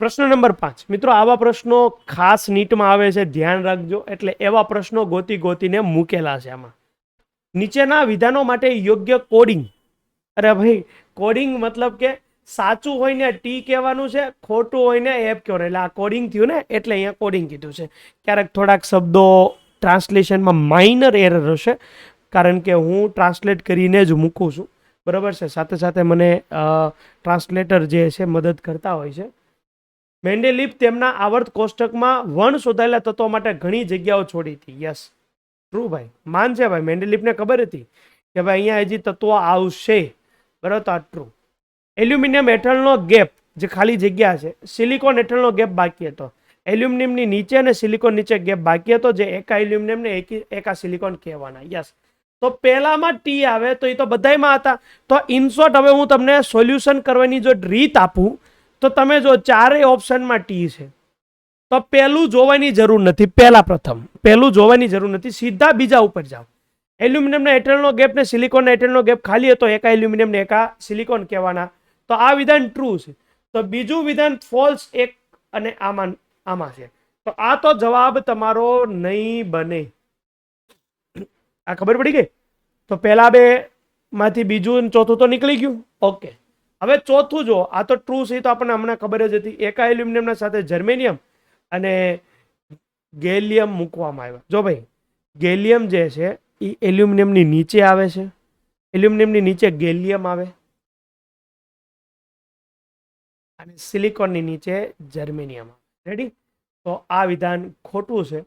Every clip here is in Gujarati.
પ્રશ્ન નંબર પાંચ. મિત્રો, આવા પ્રશ્નો ખાસ નીટમાં આવે છે, ધ્યાન રાખજો. એટલે એવા પ્રશ્નો ગોતી ગોતીને મૂકેલા છે આમાં. નીચેના વિધાનો માટે યોગ્ય કોડિંગ અરે ભાઈ કોડિંગ મતલબ કે સાચું હોય ને ટી કહેવાનું છે, ખોટું હોય ને એફ કહેવાનું. એટલે આ કોડિંગ થયું ને, એટલે અહીંયા કોડિંગ કીધું છે. ક્યારેક થોડાક શબ્દો ટ્રાન્સલેશનમાં માઇનર એરર હશે, કારણ કે હું ટ્રાન્સલેટ કરીને જ મૂકું છું. બરાબર છે? સાથે સાથે મને ટ્રાન્સલેટર જે છે, મદદ કરતા હોય છે. મેન્ડેલિપ તેમના આવર્ત કોષ્ટકમાં વણ શોધાયેલા તત્વો માટે ઘણી જગ્યાઓ છોડી હતી. યસ. ટ્રુ ભાઈ. માન છે ભાઈ. મેન્ડેલિપને ખબર હતી કે ભાઈ અહીંયા હજી તત્વો આવશે. બરાબર? તો આ ટ્રુ એલ્યુમિનિયમ હેઠળનો ગેપ જે ખાલી જગ્યા છે, સિલિકોન હેઠળનો ગેપ બાકી હતો. એલ્યુમિનિયમની નીચે અને સિલિકોન નીચે ગેપ બાકી હતો, જે એકા એલ્યુમિનિયમને એકી, એકા સિલિકોન કહેવાના. યસ. તો પહેલામાં ટી આવે તો એ તો બધાયમાં હતા. તો ઇનશોર્ટ હવે હું તમને સોલ્યુશન કરવાની જો રીત આપું તો તમે જો ચારેય ઓપ્શનમાં ટી છે. તો પહેલું જોવાની જરૂર નથી, પહેલા પ્રથમ. પહેલું જોવાની જરૂર નથી, સીધા બીજા ઉપર જાઓ. એલ્યુમિનિયમના હેઠળનો ગેપ ને સિલિકોનના હેઠળનો ગેપ ખાલી હતો, એકા એલ્યુમિનિયમને એકા સિલિકોન કહેવાના. તો આ વિધાન ટ્રુ છે. તો બીજું વિધાન ફોલ્સ એક અને આમાં આમાં છે. તો આ તો જવાબ તમારો નહીં બને. આ ખબર પડી ગઈ? તો પહેલા બે માંથી બીજું ચોથું તો નીકળી ગયું? ઓકે. હવે ચોથું જો, આ તો ટ્રુ છે તો આપણને હમણાં ખબર જ હતી. એકા એલ્યુમિનિયમના સાથે જર્મેનિયમ અને ગેલિયમ મૂકવામાં આવ્યા. જો ભાઈ, ગેલિયમ જે છે એ એલ્યુમિનિયમની નીચે આવે છે. એલ્યુમિનિયમની નીચે ગેલિયમ આવે. અને સિલિકોનની નીચે જર્મેનિયમ આવે. રેડી તો આ વિધાન ખોટું છે.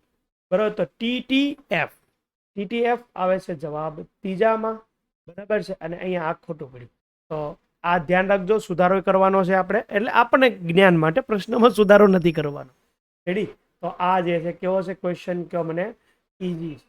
બરાબર? તો ટી ટી ટીટીએફ આવે છે જવાબ ત્રીજામાં. બરાબર છે? અને અહીંયા આ ખોટું પડ્યું. તો આ ધ્યાન રાખજો, સુધારો કરવાનો છે આપણે. એટલે આપણને જ્ઞાન માટે પ્રશ્નમાં સુધારો નથી કરવાનો. રેડી તો આ જે છે, કેવો છે ક્વેશ્ચન કયો મને? ઇઝી છે.